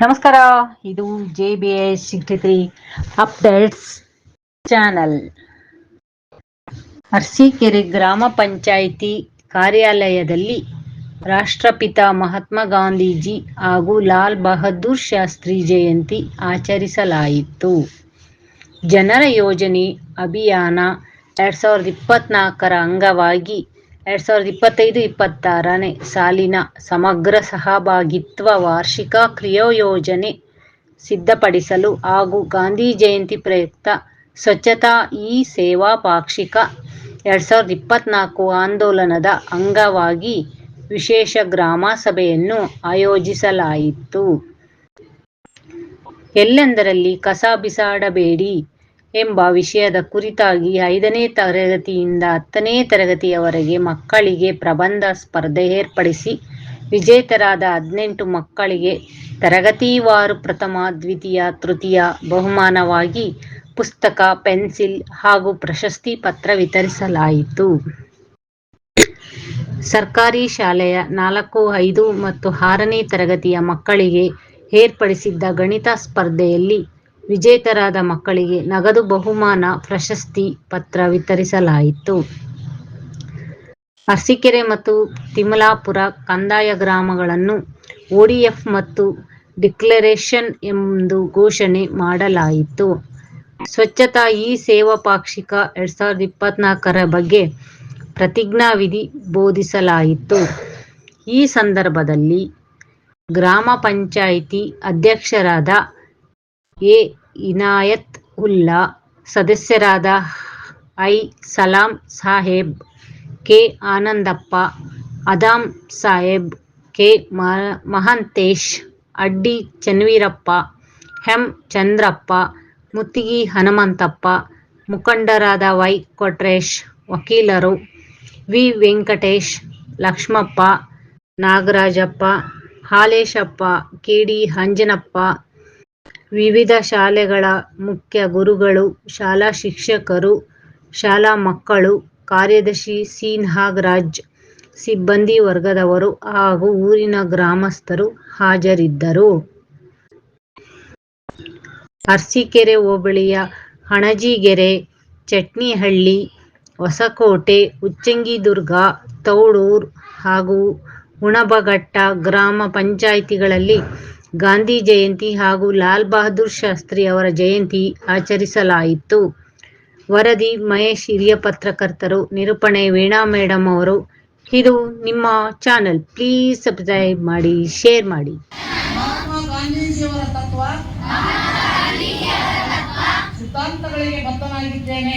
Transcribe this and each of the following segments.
ನಮಸ್ಕಾರ, ಇದು J B S sixty three updates channel. Arsikere ಗ್ರಾಮ ಪಂಚಾಯಿತಿ ಕಾರ್ಯಾಲಯದಲ್ಲಿ ರಾಷ್ಟ್ರಪಿತ ಮಹಾತ್ಮ ಗಾಂಧೀಜಿ ಹಾಗೂ ಲಾಲ್ ಬಹದ್ದೂರ್ ಶಾಸ್ತ್ರಿ ಜಯಂತಿ ಆಚರಿಸಲಾಯಿತು. ಜನರ ಯೋಜನೆ ಅಭಿಯಾನ ಎರಡ್ ಸಾವಿರದ ಇಪ್ಪತ್ನಾಲ್ಕರ ಅಂಗವಾಗಿ ಎರಡ್ ಸಾವಿರದ ಇಪ್ಪತ್ತೈದು, ಇಪ್ಪತ್ತಾರನೇ ಸಾಲಿನ ಸಮಗ್ರ ಸಹಭಾಗಿತ್ವ ವಾರ್ಷಿಕ ಕ್ರಿಯಾಯೋಜನೆ ಸಿದ್ಧಪಡಿಸಲು ಹಾಗೂ ಗಾಂಧಿ ಜಯಂತಿ ಪ್ರಯುಕ್ತ ಸ್ವಚ್ಛತಾ ಈ ಸೇವಾ ಪಾಕ್ಷಿಕ ಎರಡ್ ಸಾವಿರದ ಇಪ್ಪತ್ನಾಲ್ಕು ಆಂದೋಲನದ ಅಂಗವಾಗಿ ವಿಶೇಷ ಗ್ರಾಮ ಸಭೆಯನ್ನು ಆಯೋಜಿಸಲಾಯಿತು. ಎಲ್ಲೆಂದರಲ್ಲಿ ಕಸ ಬಿಸಾಡಬೇಡಿ ಎಂಬ ವಿಷಯದ ಕುರಿತಾಗಿ ಐದನೇ ತರಗತಿಯಿಂದ ಹತ್ತನೇ ತರಗತಿಯವರೆಗೆ ಮಕ್ಕಳಿಗೆ ಪ್ರಬಂಧ ಸ್ಪರ್ಧೆ ಏರ್ಪಡಿಸಿ, ವಿಜೇತರಾದ ಹದಿನೆಂಟು ಮಕ್ಕಳಿಗೆ ತರಗತಿವಾರು ಪ್ರಥಮ, ದ್ವಿತೀಯ, ತೃತೀಯ ಬಹುಮಾನವಾಗಿ ಪುಸ್ತಕ, ಪೆನ್ಸಿಲ್ ಹಾಗೂ ಪ್ರಶಸ್ತಿ ಪತ್ರ ವಿತರಿಸಲಾಯಿತು. ಸರ್ಕಾರಿ ಶಾಲೆಯ ನಾಲ್ಕು, ಐದು ಮತ್ತು ಆರನೇ ತರಗತಿಯ ಮಕ್ಕಳಿಗೆ ಏರ್ಪಡಿಸಿದ್ದ ಗಣಿತ ಸ್ಪರ್ಧೆಯಲ್ಲಿ ವಿಜೇತರಾದ ಮಕ್ಕಳಿಗೆ ನಗದು ಬಹುಮಾನ ಪ್ರಶಸ್ತಿ ಪತ್ರ ವಿತರಿಸಲಾಯಿತು. ಅರಸೀಕೆರೆ ಮತ್ತು ತಿಮಲಾಪುರ ಕಂದಾಯ ಗ್ರಾಮಗಳನ್ನು ಒಡಿಎಫ್ ಮತ್ತು ಡಿಕ್ಲರೇಷನ್ ಎಂದು ಘೋಷಣೆ ಮಾಡಲಾಯಿತು. ಸ್ವಚ್ಛತಾ ಈ ಸೇವಾ ಪಾಕ್ಷಿಕ ಎರಡ್ ಸಾವಿರದ ಇಪ್ಪತ್ನಾಲ್ಕರ ಬಗ್ಗೆ ಪ್ರತಿಜ್ಞಾವಿಧಿ ಬೋಧಿಸಲಾಯಿತು. ಈ ಸಂದರ್ಭದಲ್ಲಿ ಗ್ರಾಮ ಪಂಚಾಯಿತಿ ಅಧ್ಯಕ್ಷರಾದ ಎ. ಇನಾಯತ್ ಉಲ್ಲಾ, ಸದಸ್ಯರಾದ I. Salam Saheb, K. Anandappa Adam Saheb, K. Mahantesh, Addi Chanveerappa, M. Chandrappa, Muttigi Hanumanthappa, ಮುಖಂಡರಾದ ವೈ. ಕೊಟ್ರೇಶ್, ವಕೀಲರು, V. Venkatesh, Lakshmappa, Nagarajappa, Haleshappa, K. D. Anjanappa ವಿವಿಧ ಶಾಲೆಗಳ ಮುಖ್ಯ ಗುರುಗಳು, ಶಾಲಾ ಶಿಕ್ಷಕರು, ಶಾಲಾ ಮಕ್ಕಳು, ಕಾರ್ಯದರ್ಶಿ ಸಿ ನಾಗರಾಜ್ ಸಿಬ್ಬಂದಿ ವರ್ಗದವರು ಹಾಗೂ ಊರಿನ ಗ್ರಾಮಸ್ಥರು ಹಾಜರಿದ್ದರು. ಅರಸೀಕೆರೆ ಹೋಬಳಿಯ ಹಣಜಿಗೆರೆ, ಚಟ್ನಿಹಳ್ಳಿ, ಹೊಸಕೋಟೆ, ಉಚ್ಚಂಗಿದುರ್ಗ, ತೌಡೂರ್ ಹಾಗೂ ಹುಣಬಘಟ್ಟ ಗ್ರಾಮ ಪಂಚಾಯಿತಿಗಳಲ್ಲಿ ಗಾಂಧಿ ಜಯಂತಿ ಹಾಗೂ ಲಾಲ್ ಬಹದ್ದೂರ್ ಶಾಸ್ತ್ರಿ ಅವರ ಜಯಂತಿ ಆಚರಿಸಲಾಯಿತು. ವರದಿ ಮಹೇಶ್ ಹಿರಿಯ ಪತ್ರಕರ್ತರು ನಿರೂಪಣೆ ವೀಣಾ ಮೇಡಮ್ ಅವರು ಇದು ನಿಮ್ಮ ಚಾನೆಲ್. ಪ್ಲೀಸ್ ಸಬ್ಸ್ಕ್ರೈಬ್ ಮಾಡಿ ಶೇರ್ ಮಾಡಿ. ಮಹಾತ್ಮ ಗಾಂಧೀಜಿಯವರ ತತ್ವ ಸಿದ್ಧಾಂತಗಳಿಗೆ ಬದ್ಧನಾಗಿದ್ದೇನೆ.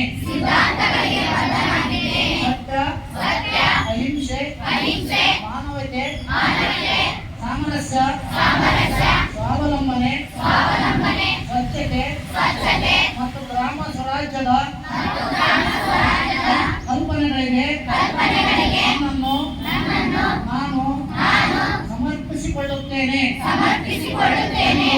ಸಮರ್ಪಿಸಿಕೊಳ್ಳುತ್ತೇನೆ. ಸಮರ್ಪಿಸಿಕೊಳ್ಳುತ್ತೇನೆ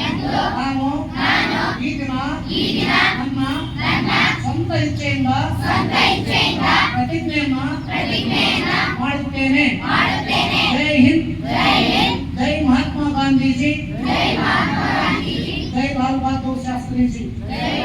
ಎಂದು ನಾನು ನಾನು ಈ ದಿನ ಈ ದಿನ ನನ್ನ ನನ್ನ ಸ್ವಂತ ಇಚ್ಛೆಯಿಂದ ಸ್ವಂತ ಇಚ್ಛೆಯಿಂದ ಪ್ರತಿಜ್ಞೆಯನ್ನ ಪ್ರತಿಜ್ಞೆಯನ್ನ ಮಾಡುತ್ತೇನೆ. ಮಾಡುತ್ತೇನೆ. ಜೈ ಹಿಂದ್. ಜೈ ಹಿಂದ್. ಜೈ ಮಹಾತ್ಮ ಗಾಂಧೀಜಿ. ಜೈ ಮಹಾತ್ಮ ಗಾಂಧೀಜಿ. ಜೈ ಬಾಲ್ ಬಹದ್ದೂರ್ ಶಾಸ್ತ್ರೀಜಿ. ಜೈ